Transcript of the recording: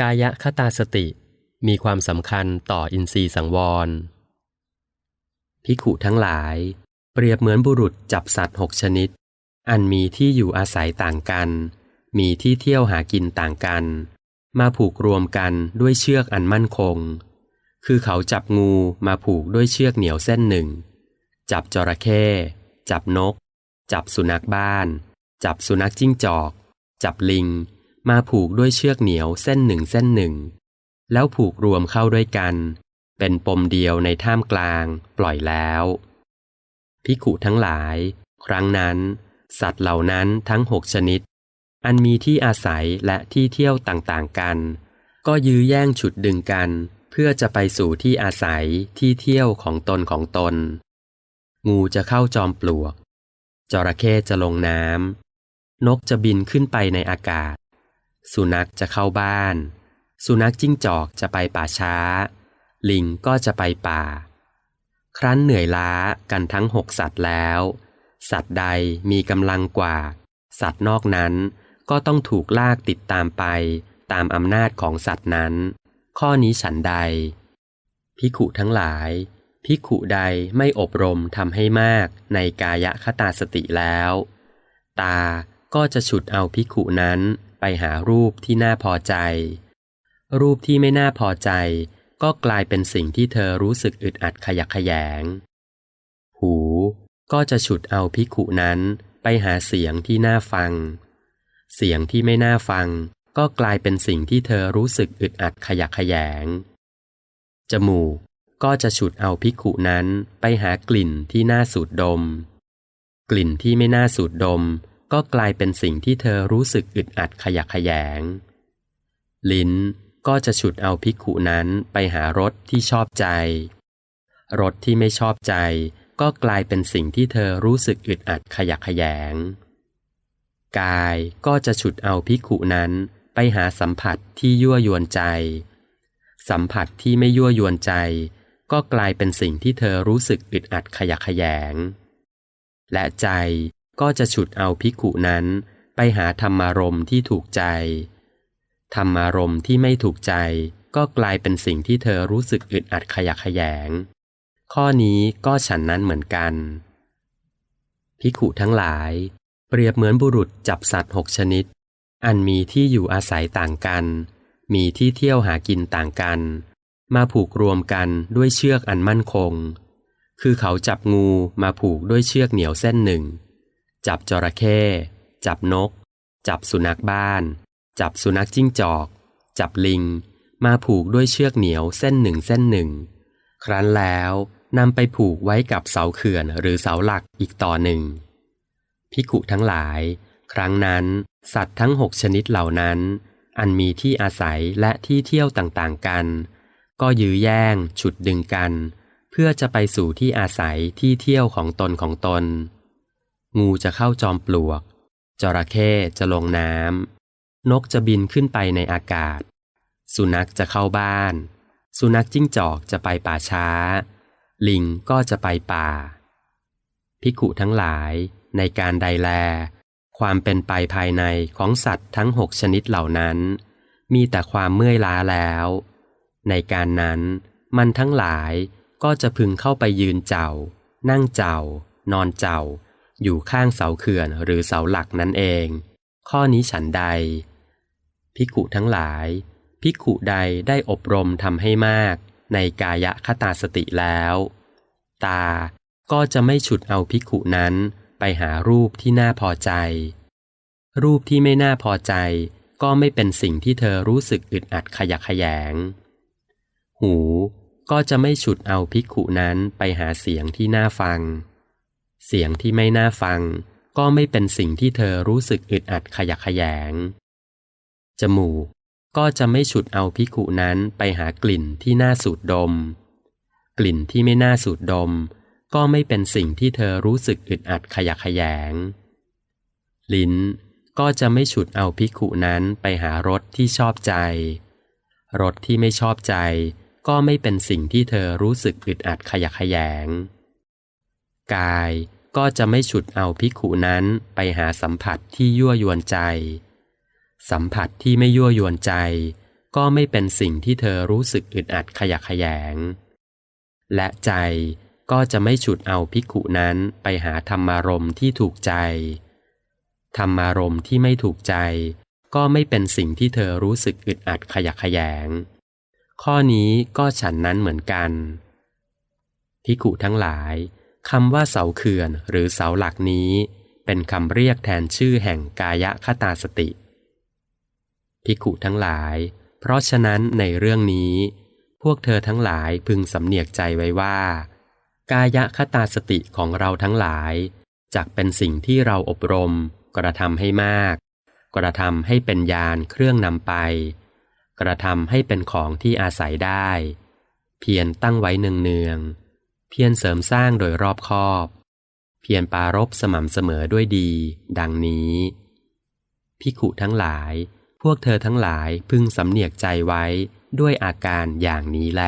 กายคตาสติมีความสำคัญต่ออินทรีย์สังวร พิขุทั้งหลาย เปรียบเหมือนบุรุษจับสัตว์หกชนิด อันมีที่อยู่อาศัยต่างกัน มีที่เที่ยวหากินต่างกัน มาผูกรวมกันด้วยเชือกอันมั่นคง คือเขาจับงูมาผูกด้วยเชือกเหนียวเส้นหนึ่ง จับจระเข้ จับนก จับสุนัขบ้าน จับสุนัขจิ้งจอก จับลิง มาผูกด้วยเชือกเหนียวเส้นหนึ่งเส้นหนึ่ง แล้วผูกรวมเข้าด้วยกัน เป็นปมเดียวในท่ามกลางปล่อยแล้วพิขุทั้งหลาย ครั้งนั้น สัตว์เหล่านั้นทั้งหกชนิด อันมีที่อาศัยและที่เที่ยวต่างๆกัน ก็ยื้อแย่งฉุดดึงกัน เพื่อจะไปสู่ที่อาศัยที่เที่ยวของตนของตน งูจะเข้าจอมปลวกจระเข้จะลงน้ำนกจะบินขึ้นไปในอากาศ สุนัขจะเข้าบ้าน สุนัขจิ้งจอกจะไปป่าช้า ลิงก็จะไปป่า ครั้นเหนื่อยล้ากันทั้งหกสัตว์แล้ว สัตว์ใดมีกำลังกว่า สัตว์นอกนั้นก็ต้องถูกลากติดตามไปตามอำนาจของสัตว์นั้น ข้อนี้ฉันใด พิขุทั้งหลาย พิขุใดไม่อบรมทำให้มากในกายคตาสติแล้ว ตาก็จะฉุดเอาพิขุนั้น ไปหารูปที่น่าพอใจ รูปที่ไม่น่าพอใจ ก็กลายเป็นสิ่งที่เธอรู้สึกอึดอัดขยักขยง หูก็จะฉุดเอาพิขุนั้นไปหาเสียงที่น่าฟัง เสียงที่ไม่น่าฟัง ก็กลายเป็นสิ่งที่เธอรู้สึกอึดอัดขยักขยง จมูกก็จะฉุดเอาพิขุนั้นไปหากลิ่นที่น่าสูดดม กลิ่นที่ไม่น่าสูดดม ก็กลายเป็นสิ่งที่เธอรู้สึกอึดอัดขยักขยง ลิ้นก็จะฉุดเอาพิขุนั้นไปหารสที่ชอบใจ รสที่ไม่ชอบใจ ก็กลายเป็นสิ่งที่เธอรู้สึกอึดอัดขยักขยง กายก็จะฉุดเอาพิขุนั้นไปหาสัมผัสที่ยั่วยวนใจ สัมผัสที่ไม่ยั่วยวนใจ ก็กลายเป็นสิ่งที่เธอรู้สึกอึดอัดขยักขยง และใจ ก็จะฉุดเอาพิขุนั้นไปหาธรรมารมณ์ที่ถูกใจ ธรรมารมณ์ที่ไม่ถูกใจก็กลายเป็นสิ่งที่เธอรู้สึกอึดอัดขยักขยง ข้อนี้ก็ฉันนั้นเหมือนกันพิขุทั้งหลาย เปรียบเหมือนบุรุษจับสัตว์หกชนิด อันมีที่อยู่อาศัยต่างกัน มีที่เที่ยวหากินต่างกัน มาผูกรวมกันด้วยเชือกอันมั่นคง คือเขาจับงูมาผูกด้วยเชือกเหนียวเส้นหนึ่ง จับจระเข้ จับนก จับสุนัขบ้าน จับสุนัขจิ้งจอก จับลิง มาผูกด้วยเชือกเหนียวเส้นหนึ่งเส้นหนึ่ง ครั้นแล้วนำไปผูกไว้กับเสาเขื่อนหรือเสาหลักอีกต่อหนึ่ง พิขุทั้งหลาย ครั้งนั้นสัตว์ทั้งหกชนิดเหล่านั้น อันมีที่อาศัยและที่เที่ยวต่างๆกัน ก็ยื้อแย่ง ฉุดดึงกัน เพื่อจะไปสู่ที่อาศัยที่เที่ยวของตนของตน งูจะเข้าจอมปลวก จระเข้จะลงน้ำ นกจะบินขึ้นไปในอากาศ สุนัขจะเข้าบ้าน สุนัขจิ้งจอกจะไปป่าช้า ลิงก็จะไปป่า พิกุทั้งหลายในการใดแล ความเป็นไปภายในของสัตว์ทั้งหกชนิดเหล่านั้น มีแต่ความเมื่อยล้าแล้ว ในการนั้นมันทั้งหลายก็จะพึงเข้าไปยืนเจ้า นั่งเจ้านอนเจ้า อยู่ข้างเสาเขื่อนหรือเสาหลักนั่นเอง ข้อนี้ฉันใด พิกุทั้งหลาย พิกุใดได้อบรมทำให้มาก ในกายคตาสติแล้ว ตาก็จะไม่ฉุดเอาพิกุนั้นไปหารูปที่น่าพอใจ รูปที่ไม่น่าพอใจก็ไม่เป็นสิ่งที่เธอรู้สึกอึดอัดขยักขยง หูก็จะไม่ฉุดเอาพิกุนั้นไปหาเสียงที่น่าฟัง เสียงที่ไม่น่าฟัง ก็ไม่เป็นสิ่งที่เธอรู้สึกอึดอัดขยักขยง จมูกก็จะไม่ฉุดเอาพิกุนั้นไปหากลิ่นที่น่าสูดดม กลิ่นที่ไม่น่าสูดดม ก็ไม่เป็นสิ่งที่เธอรู้สึกอึดอัดขยักขยง ลิ้นก็จะไม่ฉุดเอาพิกุนั้นไปหารสที่ชอบใจ รสที่ไม่ชอบใจ ก็ไม่เป็นสิ่งที่เธอรู้สึกอึดอัดขยักขยง กาย ก็จะไม่ฉุดเอาพิกุนั้นไปหาสัมผัสที่ยั่วยวนใจ สัมผัสที่ไม่ยั่วยวนใจ ก็ไม่เป็นสิ่งที่เธอรู้สึกอึดอัดขยักขยง และใจก็จะไม่ฉุดเอาภิกุนั้นไปหาธรรมารมที่ถูกใจ ธรรมารมที่ไม่ถูกใจ ก็ไม่เป็นสิ่งที่เธอรู้สึกอึดอัดขยักขยง ข้อนี้ก็ฉันนั้นเหมือนกันภิกุทั้งหลาย คำว่าเสาเขื่อนหรือเสาหลักนี้ เป็นคำเรียกแทนชื่อแห่งกายคตาสติภิกขุทั้งหลาย เพราะฉะนั้นในเรื่องนี้ พวกเธอทั้งหลายพึงสำเนียกใจไว้ว่า กายคตาสติของเราทั้งหลายจักเป็นสิ่งที่เราอบรม กระทำให้มาก กระทำให้เป็นยานเครื่องนำไป กระทำให้เป็นของที่อาศัยได้ เพียรตั้งไว้เนืองๆ เพียรเสริมสร้างโดยรอบคอบ เพียรปารบสม่ำเสมอด้วยดี ดังนี้พิขุทั้งหลาย พวกเธอทั้งหลายพึงสำเนียกใจไว้ด้วยอาการอย่างนี้แล